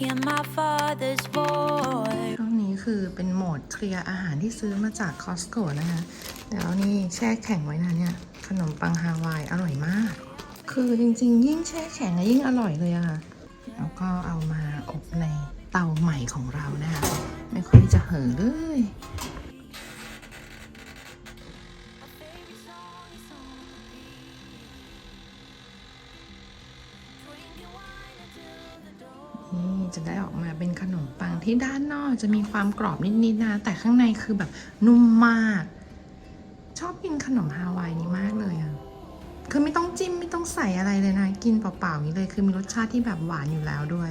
hear my father's voice. ช่วงนี้คือเป็นโหมดเคลียร์อาหารที่ซื้อมาจากคอสโก้นะคะ แล้วนี่แช่แข็งไว้นะเนี่ย ขนมปังฮาวายอร่อยมาก คือจริงๆ ยิ่งแช่แข็งยิ่งอร่อยเลยอะค่ะ แล้วก็เอามาอบในเตาใหม่ของเรานะคะ ไม่ค่อยจะเห่อเลย นี่จะได้ออกมาเป็นขนมปังที่ด้านนอกจะมีความกรอบนิดๆนะแต่ข้างในคือแบบนุ่มมาก ชอบกินขนมฮาวายนี้มากเลยอะคือไม่ต้องจิ้มไม่ต้องใส่อะไรเลยนะ กินเปล่าๆนี้เลยคือมีรสชาติที่แบบหวานอยู่แล้วด้วย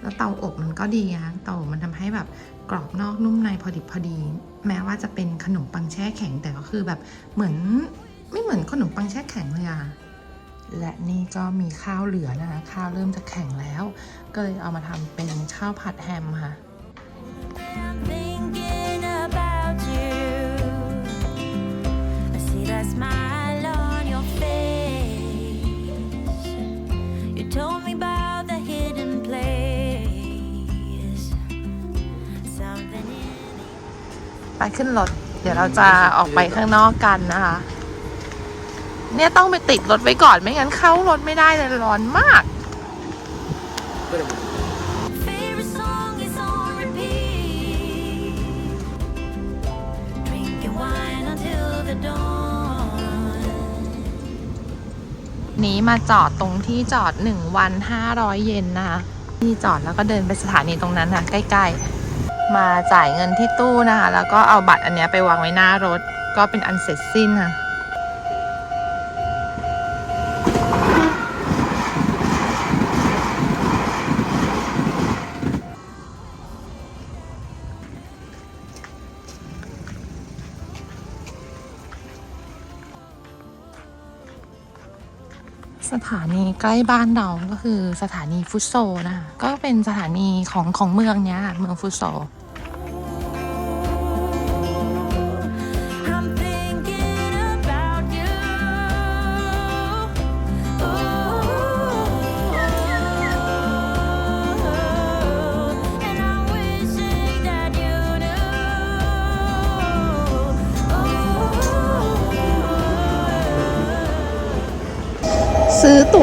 แล้วเตาอบมันก็ดีนะเตาอบมันทำให้แบบกรอบนอกนุ่มในพอดิบพอดี แม้ว่าจะเป็นขนมปังแช่แข็งแต่ก็คือแบบเหมือนไม่เหมือนขนมปังแช่แข็งเลยอะ และนี่ก็มีข้าวเหลือนะคะ ข้าวเริ่มจะแข็งแล้ว ก็เลยเอามาทำเป็นข้าวผัดแฮมค่ะ I'm thinking about you. I see that smile on your face. You told me about the hidden place. Something in ไปขึ้นรถ เดี๋ยวเราจะออกไปข้างนอกกันนะคะ เนี่ยต้องไปติดรถไว้ก่อนไม่งั้นเข้ารถไม่ได้เลยร้อนมาก Favorite song is on repeat. Drinking wine until the dawn. นี้มาจอดตรงที่จอด 1 วัน 500 เยนนะคะที่จอดแล้วก็เดินไปสถานีตรงนั้นนะใกล้ๆ มาจ่ายเงินที่ตู้นะคะ แล้วก็เอาบัตรอันเนี้ยไปวางไว้หน้ารถ ก็เป็นอันเสร็จสิ้นค่ะ สถานีใกล้บ้านเราก็คือสถานีฟุตโซนะคะก็เป็นสถานีของของเมืองเนี้ยเมืองฟุตโซ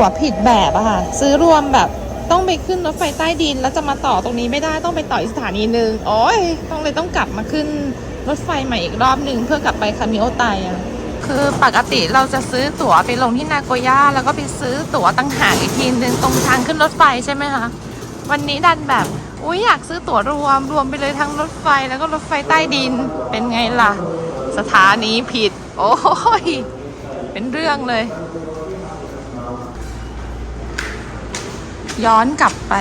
ตั๋วผิดแบบอะค่ะซื้อรวมแบบต้องไปขึ้นรถไฟใต้ดิน แล้วจะมาต่อตรงนี้ไม่ได้ต้องไปต่ออีกสถานีหนึ่งโอ้ยต้องเลยต้องกลับมาขึ้นรถไฟใหม่อีกรอบหนึ่งเพื่อกลับไปคามิโอไตอะคือปกติเราจะซื้อตั๋วไปลงที่นาโกย่าแล้วก็ไปซื้อตั๋วตั้งหากอีกทีหนึ่งตรงทางขึ้นรถไฟใช่ไหมคะวันนี้ดันแบบอุ้ยอยากซื้อตั๋วรวมรวมไปเลยทั้งรถไฟแล้วก็รถไฟใต้ดินเป็นไงล่ะ สถานีผิด โอ้ยเป็นเรื่องเลย ย้อนกลับไป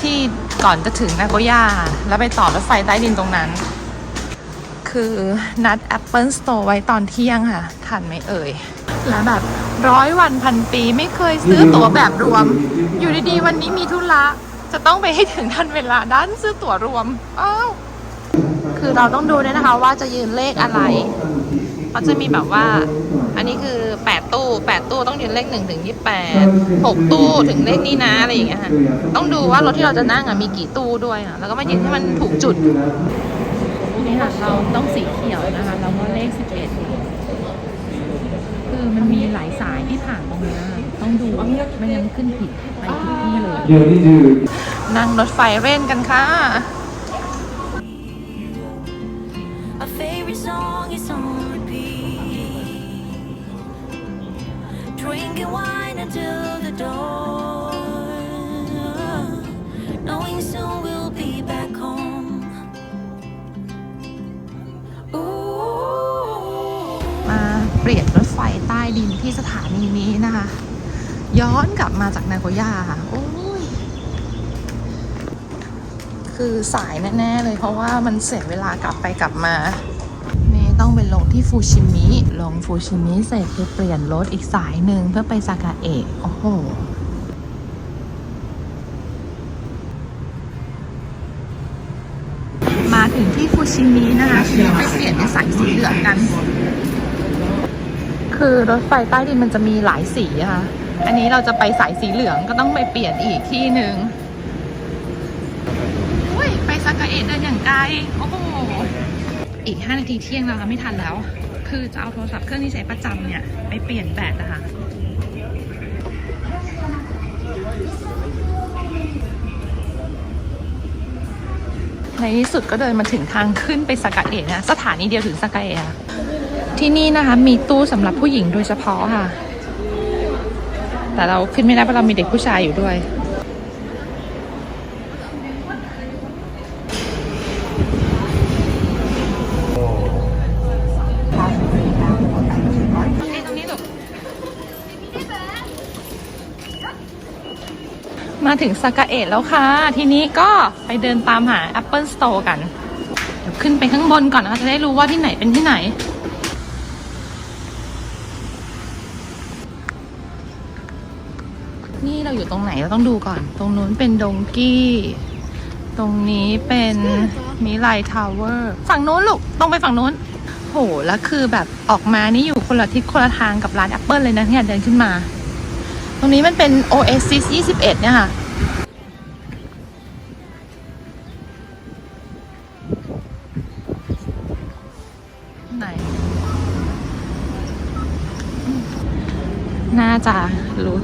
ที่ก่อนจะถึงนาโกย่า แล้วไปต่อรถไฟใต้ดินตรงนั้น คือนัด Apple Store ไว้ตอนเที่ยงค่ะ ทันไหมเอ่ย แล้วแบบร้อยวันพันปีไม่เคยซื้อตั๋วแบบรวม อยู่ดีๆ วันนี้มีธุระจะต้องไปให้ถึงทันเวลาด้านซื้อตั๋วรวม อ้าว คือเราต้องดูด้วยนะคะว่าจะยืนเลขอะไร เขาจะมีแบบว่า อันนี้คือ 8 ตู้ 8 ตู้ต้องยืนเลข1ถึง28 6 ตู้ถึงเลขนี้นะอะไรอย่างเงี้ยค่ะต้องดูว่ารถที่เราจะนั่งอะมีกี่ตู้ด้วยอะแล้วก็มายืนให้มันถูกจุดนี่ค่ะเราต้องสีเขียวนะคะแล้วก็เลข 11 คือมันมีหลายสายที่ผ่านตรงนี้ต้องดูไม่งั้นขึ้นผิดไปผิดที่เลยเดี๋ยวนี่คือนั่งรถไฟเร่นกันค่ะ Drinking wine until the dawn. Knowing soon we'll be back home. Ooh. มาเปลี่ยนรถไฟใต้ดินที่สถานีนี้นะคะ ย้อนกลับมาจากนาโกย่าค่ะ โอ้ย คือสายแน่ ๆ เลยเพราะว่ามันเสียเวลากลับไปกลับมา ต้องไปลงที่ฟูชิมิ ลงฟูชิมิเสร็จไปเปลี่ยนรถอีกสายหนึ่งเพื่อไปซากาเอะ โอ้โหมาถึงที่ฟูชิมินะคะเดี๋ยวไปเปลี่ยนเป็นสายสีเหลืองกัน คือรถไฟใต้ดินมันจะมีหลายสีค่ะ อันนี้เราจะไปสายสีเหลืองก็ต้องไปเปลี่ยนอีกที่หนึ่งไปสากาเอะเดินอย่างไกล โอ้โห อีก 5 นาทีเที่ยงแล้วค่ะไม่ทันแล้ว คือจะเอาโทรศัพท์เครื่องที่ใช้ประจำเนี่ย ไปเปลี่ยนแบตนะคะในที่สุดก็เดินมาถึงทางขึ้นไปสกาเอะนะสถานีเดียวถึงสกาเอะค่ะที่นี่นะคะ มีตู้สำหรับผู้หญิงโดยเฉพาะค่ะ แต่เราขึ้นไม่ได้เพราะเรามีเด็กผู้ชายอยู่ด้วย นี่ตรงนี้ลูกมา ถึงสากาเอะแล้วค่ะ ทีนี้ก็ไปเดินตามหา Apple Store กัน เดี๋ยวขึ้นไปข้างบนก่อนนะคะ จะได้รู้ว่าที่ไหนเป็นที่ไหน นี่เราอยู่ตรงไหนเราต้องดูก่อน ตรงนู้นเป็นดงกี้ ตรงนี้เป็นมิไลทาวเวอร์ ฝั่งนู้นลูก ตรงไปฝั่งนู้น โห แล้วคือแบบออกมานี่อยู่คนละทิศคนละทางกับร้าน Apple เลยนะเนี่ยเดินขึ้นมาตรงนี้มันเป็น Oasis 21 เนี่ยค่ะ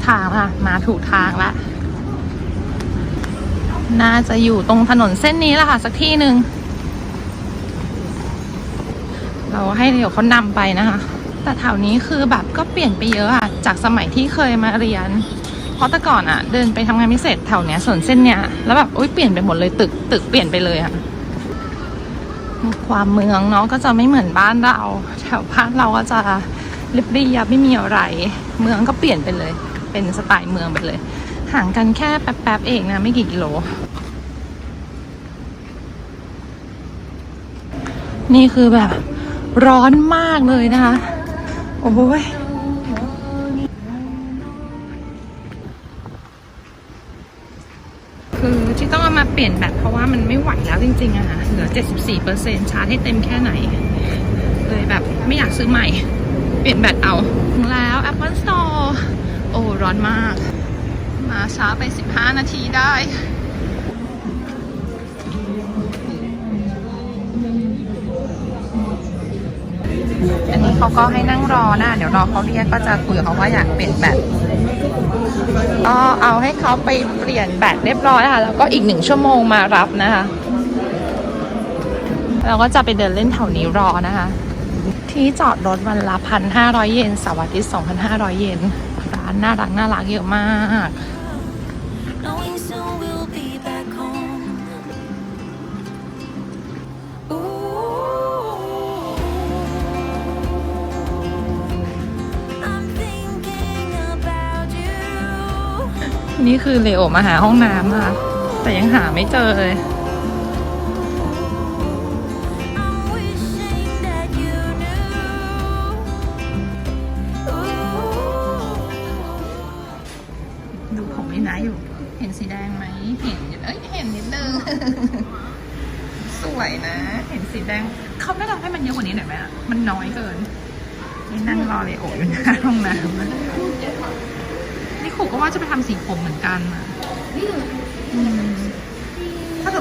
ทางค่ะ มาถูกทางละ น่าจะอยู่ตรงถนนเส้นนี้แหละค่ะ สักที่หนึ่ง เราให้เดี๋ยวเขานำไปนะคะ แต่แถวนี้คือแบบก็เปลี่ยนไปเยอะอะจากสมัยที่เคยมาเรียน เพราะแต่ก่อนอะเดินไปทำงานพิเศษแถวเนี้ยส่วนเส้นเนี้ยแล้วแบบโอ๊ยเปลี่ยนไปหมดเลยตึกตึกเปลี่ยนไปเลยอะความเมืองเนาะก็จะไม่เหมือนบ้านเรา แถวบ้านเราก็จะเรียบเรียบไม่มีอะไร เมืองก็เปลี่ยนไปเลย เป็นสไตล์เมืองไปเลย ห่างกันแค่แป๊บๆเองนะ ไม่กี่กิโล นี่คือแบบร้อนมากเลยนะคะ โอ้ยคือที่ต้องเอามาเปลี่ยนแบตเพราะว่ามันไม่ไหวแล้วจริงๆอะค่ะเหลือ 74%ชาร์จให้เต็มแค่ไหน เลยแบบไม่อยากซื้อใหม่ เปลี่ยนแบตเอา แล้ว Apple Store โอ้ ร้อนมาก มาช้าไป 15 นาทีได้ อันนี้เขาก็ให้นั่งรอนะ เดี๋ยวรอเขาเรียกก็จะคุยกับเขาว่าอยากเปลี่ยนแบตก็เอาให้เขาไปเปลี่ยนแบตเรียบร้อยค่ะแล้วก็อีกหนึ่งชั่วโมงมารับนะคะ เราก็จะไปเดินเล่นแถวนี้รอนะคะ ที่จอดรถวันละพันห้าร้อยเยนเสาร์อาทิตย์สองพันห้าร้อยเยนานน่ารักน่ารักเยอะมาก Knowing soon we'll be back home. Ooh, I'm thinking about you. นี่คือเลโอมาหาห้องน้ำค่ะ แต่ยังหาไม่เจอเลย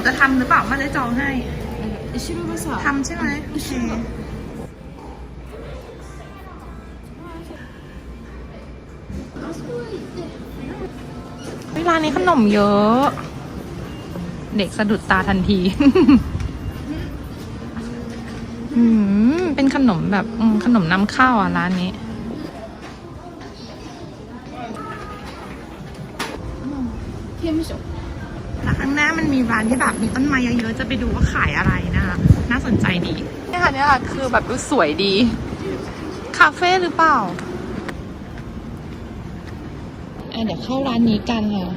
จะทำหรือเปล่ามาได้จองให้ทำใช่ไหมโอเคเวลานี้ขนมเยอะ เด็กสะดุดตาทันที อืมเป็นขนมแบบอืมขนมนำเข้าอะร้านนี้แล้วข้างหน้ามันมีร้านที่แบบมีต้นไม้เยอะๆ จะไปดูว่าขายอะไรนะคะ น่าสนใจดีเนี่ยค่ะเนี่ยค่ะคือแบบดูสวยดี คาเฟ่หรือเปล่าอะเดี๋ยวเข้าร้านนี้กันค่ะ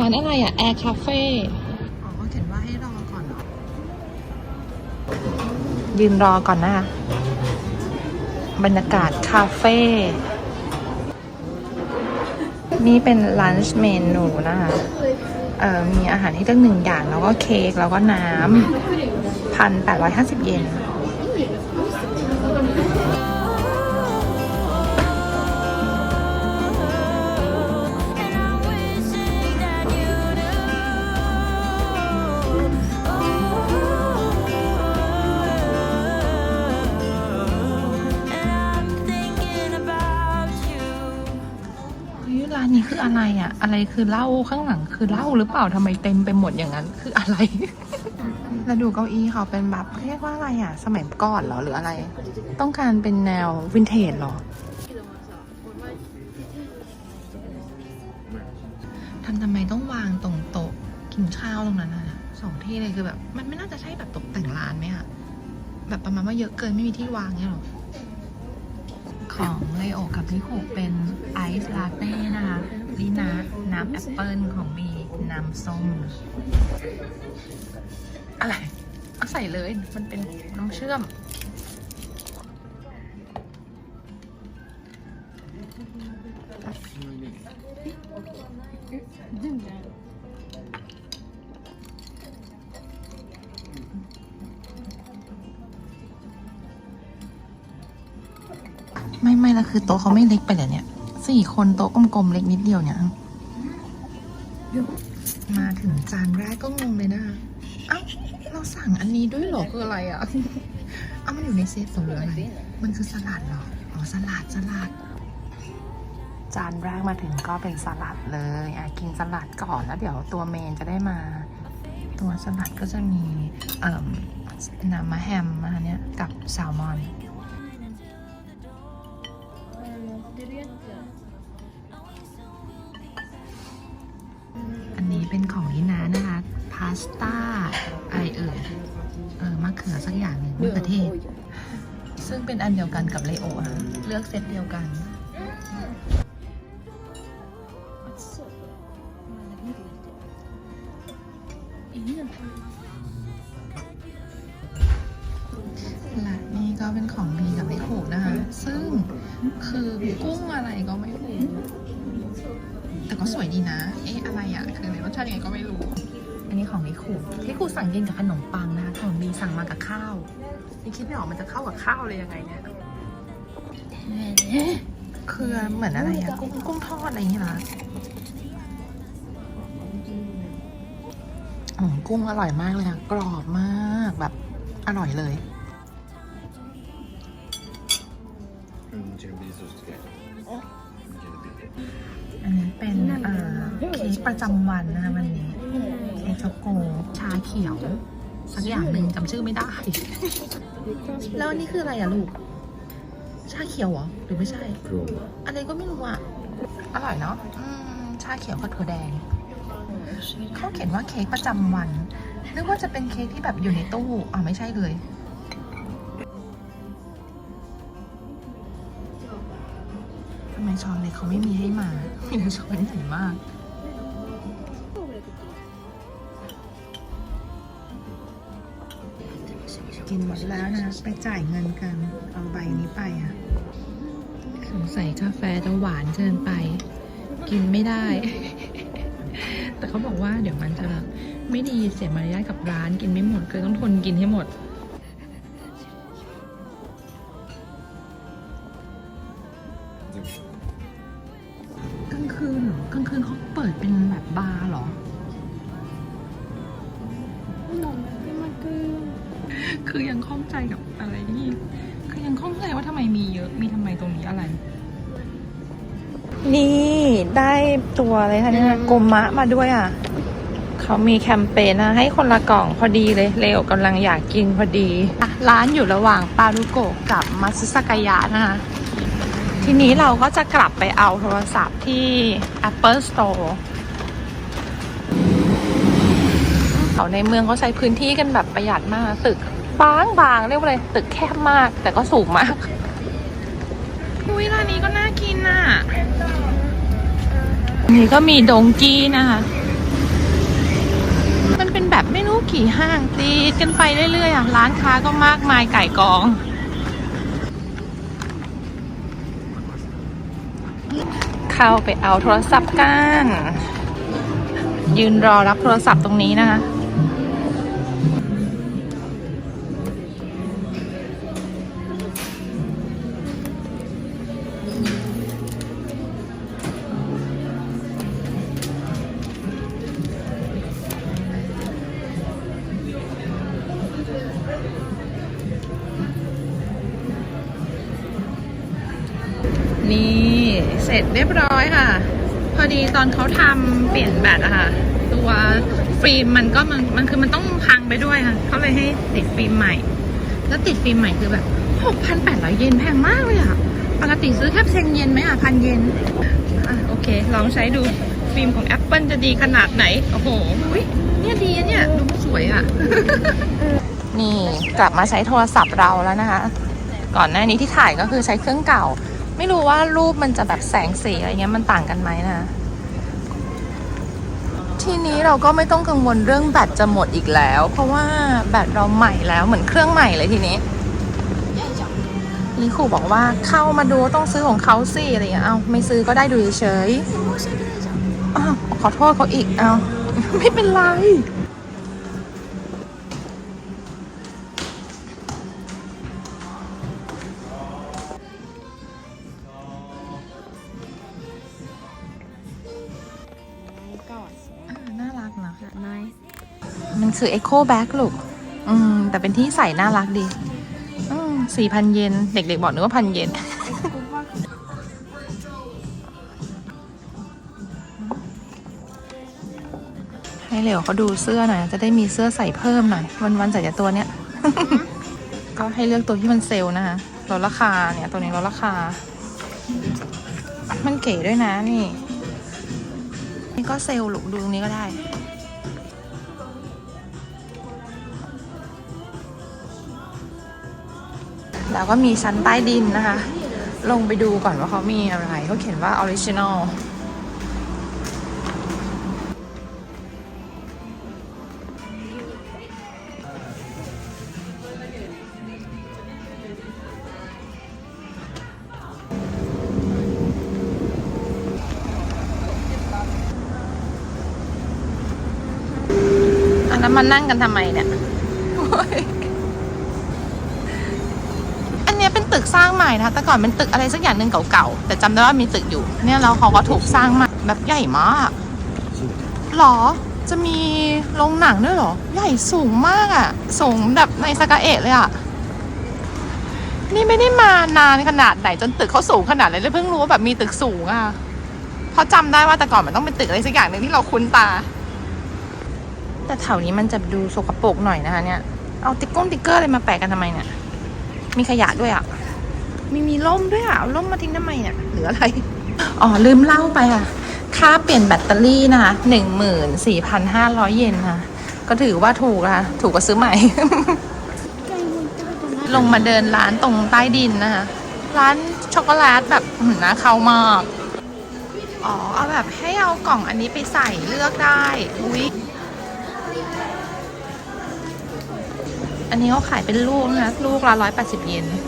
ร้านอะไรอะแอร์คาเฟ่อ๋อเขียนว่าให้รอก่อนเหรอยืนรอก่อนนะคะบรรยากาศคาเฟ่นี่เป็นลันช์เมนูนะคะเอ่อ มีอาหารให้เลือกหนึ่งอย่าง แล้วก็เค้กแล้วก็น้ำพันแปดร้อยห้าสิบเยน อะไรอะอะไรคือเหล้าข้างหลังคือเหล้าหรือเปล่าทำไมเต็มไปหมดอย่างนั้นคืออะไร แล้วดูเก้าอี้เขาเป็นแบบเรียกว่าอะไรอะสมัยก่อนเหรอหรืออะไร ต้องการเป็นแนววินเทจเหรอทำทำไมต้องวางตรงโต๊ะกินข้าวตรงนั้นอะสองที่เลยคือแบบ มันไม่น่าจะใช่แบบตกแต่งร้านไหมอะแบบประมาณว่าเยอะเกินไม่มีที่วางเนี่ยหรอของเลโอกับลิคูเป็นไอซ์ลาเต้นะคะ ลีนาน้ำแอปเปิลของบีน้ำส้ม อะไรเอาใส่เลยมันเป็นน้ำเชื่อม ไม่ไม่ละคือโต๊ะเขาไม่เล็กไปเลยเนี่ย สี่คนโต๊ะกลมๆเล็กนิดเดียวเนี่ย มาถึงจานแรกก็งงเลยนะเอ้าเราสั่งอันนี้ด้วยเหรอคืออะไรอะ เอ้ามันอยู่ในเซตสมหรืออะไร มันคือสลัดเหรอ อ๋อสลัดสลัด จานแรกมาถึงก็เป็นสลัดเลยอะกินสลัดก่อนแล้วเดี๋ยวตัวเมนจะได้มา ตัวสลัดก็จะมีเอ่อน้ำมะแฮมนะคะเนี่ยกับแซลมอนอัน สต้าอะไรเอ่ยเออมะเขือสักอย่างหนึ่งมะเขือเทศซึ่งเป็นอันเดียวกันกับเลโออะเลือกเซตเดียวกัน กับขนมปังนะคะของดีสั่งมากับข้าวยังคิดไม่ออกมันจะเข้ากับข้าวเลยยังไงเนี่ยคือเหมือนอะไรอะกุ้งกุ้งทอดอะไรนี่ร้ยนอืมกุ้งอร่อยมากเลยอะกรอบมากแบบ อร่อยเลย อันนี้เป็นเค้กประจำวันนะคะวันนี้. เป็ช็อกโกชาเขียว สักอย่างหนึ่งจำชื่อไม่ได้ แล้วอันนี้คืออะไรอะลูก ชาเขียวเหรอ หรือไม่ใช่ อะไรก็ไม่รู้อะ อร่อยเนาะชาเขียวกับถั่วแดง เขาเขียนว่าเค้กประจำวัน นึกว่าจะเป็นเค้กที่แบบอยู่ในตู้อ๋อไม่ใช่เลยทำไมช้อนเลยเขาไม่มีให้มามีแต่ช้อนใหญ่มาก กินหมดแล้วนะ ไปจ่ายเงินกัน เอาใบนี้ไปอะ สงสัยกาแฟจะหวานเกินไป กินไม่ได้ แต่เขาบอกว่าเดี๋ยวมันจะไม่ดีเสียมารยาทกับร้านกินไม่หมดก็เลยต้องทนกินให้หมด ตัวอะไรคะเนี่ยโกมะมาด้วยอะ เขามีแคมเปญนะ ให้คนละกล่องพอดีเลย เลวกำลังอยากกินพอดีอะร้านอยู่ระหว่างปารุโกะกับมัตสึสกายะนะคะ ทีนี้เราก็จะกลับไปเอาโทรศัพท์ที่ Apple Store เขาในเมืองเขาใช้พื้นที่กันแบบประหยัดมากตึกบางบางๆเรียกว่าอะไรตึกแคบมากแต่ก็สูงมากอุ้ยร้านนี้ก็น่ากินน่ะ นี่ก็มีดงกี้นะคะ มันเป็นแบบไม่รู้กี่ห้างตีกันไปเรื่อยๆอะร้านค้าก็มากมายไก่กองเข้าไปเอาโทรศัพท์กัน ยืนรอรับโทรศัพท์ตรงนี้นะคะ อยค่ะพอดีตอนเขาทำเปลี่ยนแบตอะค่ะ ตัวฟิล์มมันก็มันมันคือมันต้องพังไปด้วยค่ะเขาเลยให้ติดฟิล์มใหม่ แล้วติดฟิล์มใหม่คือแบบ6,800 เยนแพงมากเลยอะปกติซื้อแค่เซนเยนไหมอะพันเยนอะโอเค ลองใช้ดูฟิล์มของ Apple จะดีขนาดไหน โอ้โหเนี่ยดีอะเนี่ย ดูสวยอะนี่กลับมาใช้โทรศัพท์เราแล้วนะคะ ก่อนหน้านี้ที่ถ่ายก็คือใช้เครื่องเก่า ไม่รู้ว่ารูปมันจะแบบแสงสีอะไรเงี้ยมันต่างกันไหมนะ ทีนี้เราก็ไม่ต้องกังวลเรื่องแบตจะหมดอีกแล้ว เพราะว่าแบตเราใหม่แล้วเหมือนเครื่องใหม่เลยทีนี้ลิคูบอกว่าเข้ามาดูต้องซื้อของเขาสิอะไรเงี้ยเอาไม่ซื้อก็ได้ดูเฉยๆอ้าวขอโทษเขาอีกเอาไม่เป็นไร มันคือ Echo Bag ลูก อืม แต่เป็นที่ใส่น่ารักดี อืมสี่พันเยน เด็กๆบอกนึกว่าพันเยน ให้เหลวเขาดูเสื้อหน่อย จะได้มีเสื้อใส่เพิ่มหน่อย วันๆใส่แต่ตัวเนี้ย ก็ให้เลือกตัวที่มันเซลล์นะคะลดราคาเนี่ย ตัวนี้ลดราคา มันเก๋ด้วยนะนี่ นี่ก็เซลล์ลูกดูตรงนี้ก็ได้ แล้วก็มีชั้นใต้ดินนะคะ ลงไปดูก่อนว่าเขามีอะไรเขาเขียนว่าออริจินอลอันนั้นมานั่งกันทำไมเนี่ย สร้างใหม่นะคะแต่ก่อนเป็นตึกอะไรสักอย่างหนึ่งเก่าๆแต่จำได้ว่ามีตึกอยู่ เนี่ยแล้วเขาก็ถูกสร้างใหมาแบบใหญ่มากหรอจะมีโรงหนังด้วยหรอ ใหญ่สูงมากอะ่ะ สูงแบบในสกาเอะเลยอะ่ะ นี่ไม่ได้มานานขนาดไหนจนตึกเขาสูงขนาดไหนเลยเพิ่งรู้ว่าแบบมีตึกสูงอะ่ะเพราะจำได้ว่าแต่ก่อนมันต้องเป็นตึกอะไรสักอย่างหนึ่งที่เราคุ้นตา แต่แถวนี้มันจะดูสกปรกหน่อยนะคะเนี่ย เอาติ๊กก้งติ๊กเกอร์อะไรมาแปะกันทำไมเนี่ย มีขยะด้วยอะ มีมีร่มด้วยอะเอาร่มมาทิ้งทำไมเนี่ยหรืออะไร อ๋อ ลืมเล่าไปอะ ค่าเปลี่ยนแบตเตอรี่นะคะหนึ่งหมื่นสี่พันห้าร้อยเยนค่ะ ก็ถือว่าถูกค่ะ ถูกกว่าซื้อใหม่ ลงมาเดินร้านตรงใต้ดินนะคะ ร้านช็อกโกแลตแบบหืมน่าเข้ามาก อ๋อ เอาแบบให้เอากล่องอันนี้ไปใส่เลือกได้ อุ๊ยอันนี้เขาขายเป็นลูกนะ ลูกละร้อยแปดสิบเยนอืม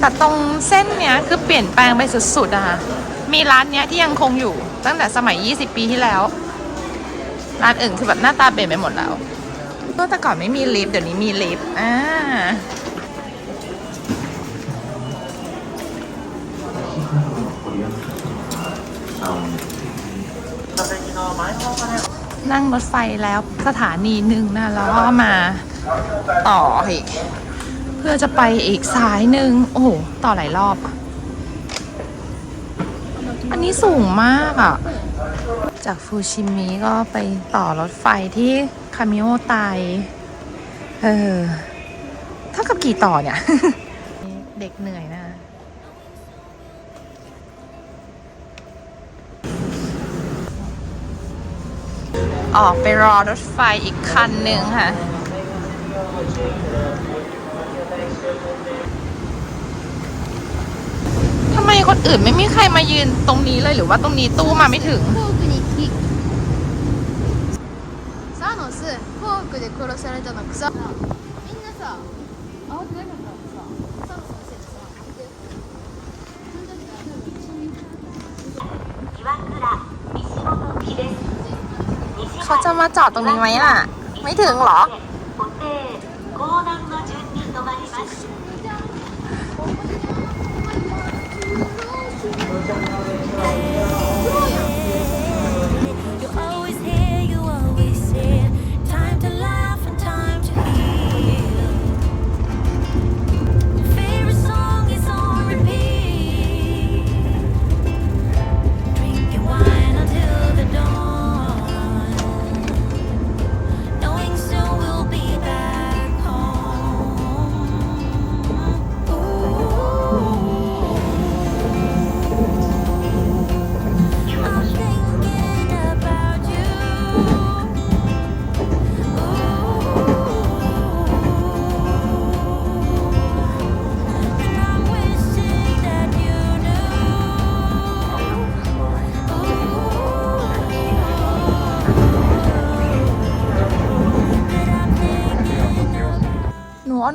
แต่ตรงเส้นเนี้ยคือเปลี่ยนแปลงไปสุดๆอะค่ะ มีร้านเนี้ยที่ยังคงอยู่ตั้งแต่สมัย 20 ปีที่แล้ว ร้านอื่นคือแบบหน้าตาเปลี่ยนไปหมดแล้วก็แต่ก่อนไม่มีลิฟต์เดี๋ยวนี้มีลิฟต์อ่านั่งรถไฟแล้วสถานีหนึ่งนะแล้วก็มาต่ออีก พื่อจะไปอีกสายหนึ่งโอ้โหต่อหลายรอบ อันนี้สูงมากอะ จากฟูชิมิก็ไปต่อรถไฟที่คามิโอไตเออเท่ากับกี่ต่อเนี่ย เด็กเหนื่อยนะ ออกไปรอรถไฟอีกคันหนึ่งค่ะ ทำไม ไมคนอื่นไม่มีใครมายืนตรงนี้เลยหรือว่าตรงนี้ตู้มาไม่ถึงเขาจะมาจอดตรงนี้ไหมอะ ไม่ถึงหรอ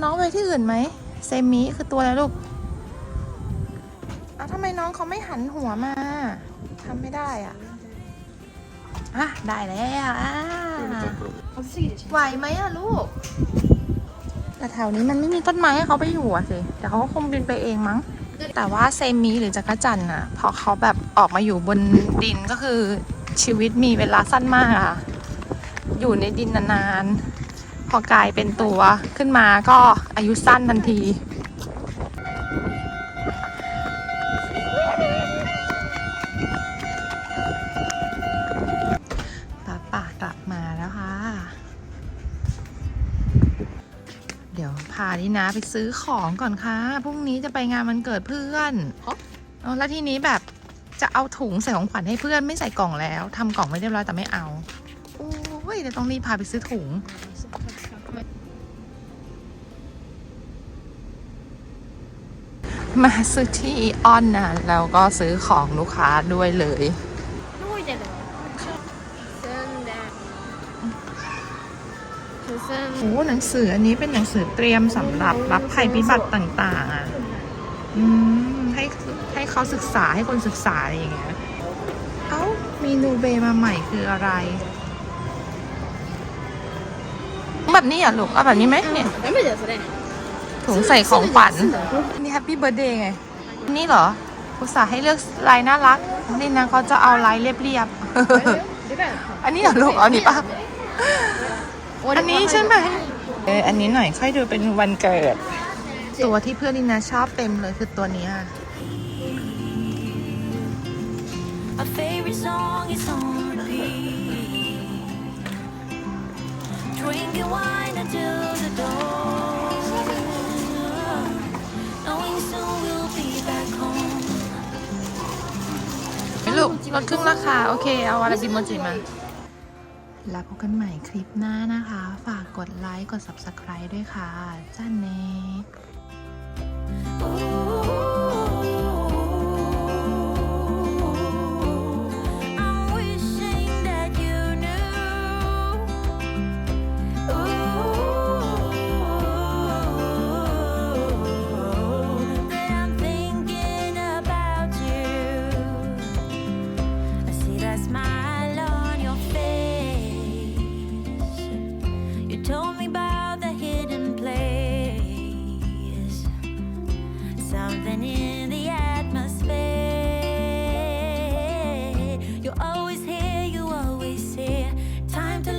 น้องไปที่อื่นไหมเซมิคือตัวอะไรลูกอ้าวทำไมน้องเขาไม่หันหัวมาทำไม่ได้อะอะได้แล้วอะไหวไหมอะลูก แต่แถวนี้มันไม่มีต้นไม้ให้เขาไปอยู่อะสิเดี๋ยวเขาก็คงบินไปเองมั้ง แต่ว่าเซมิหรือจักรจันทร์อะพอเขาแบบออกมาอยู่บนดินก็คือชีวิตมีเวลาสั้นมากอะอยู่ในดินนานๆ พอกลายเป็นตัวขึ้นมาก็อายุสั้นทันทีป้าป่ากลับมาแล้วค่ะ เดี๋ยวพาดินาไปซื้อของก่อนค่ะ พรุ่งนี้จะไปงานวันเกิดเพื่อนฮะอ๋อแล้วทีนี้แบบจะเอาถุงใส่ของขวัญให้เพื่อนไม่ใส่กล่องแล้วทำกล่องไว้เรียบร้อยแต่ไม่เอาโอ้ยเดี๋ยวต้องรีบพาไปซื้อถุง มาซื้อที่อีอนนะแล้วก็ซื้อของลูกค้าด้วยเลย โอ้หนังสืออันนี้เป็นหนังสือเตรียมสำหรับรับภัยพิบัติต่างๆอืมให้ให้เขาศึกษาให้คนศึกษาอะไรอย่างเงี้ย เอ้า มีนูเบมาใหม่คืออะไร แบบนี้เหรอะลูกเอาแบบนี้ไหมเนี่ย ไม่เดี๋แสดง ถุงใส่ของฝัน นี่แฮปปี้เบอร์เดย์ไง นี่เหรอ อุตส่าห์ให้เลือกลายน่ารัก นี่นะเขาจะเอาลายเรียบๆ อันนี้เหรอลูก เอานี่ปะอันนี้ใช่ไหมเอออันนี้หน่อยค่อยดูเป็นวันเกิด ตัวที่เพื่อนนี่นะชอบเต็มเลยคือตัวนี้ค่ะ My favorite ลดครึ่งราคา โอเค เอาวาราบิโมจิมา แล้วพบกันใหม่คลิปหน้านะคะ ฝากกดไลค์ กด subscribe ด้วยค่ะ จ้าเนย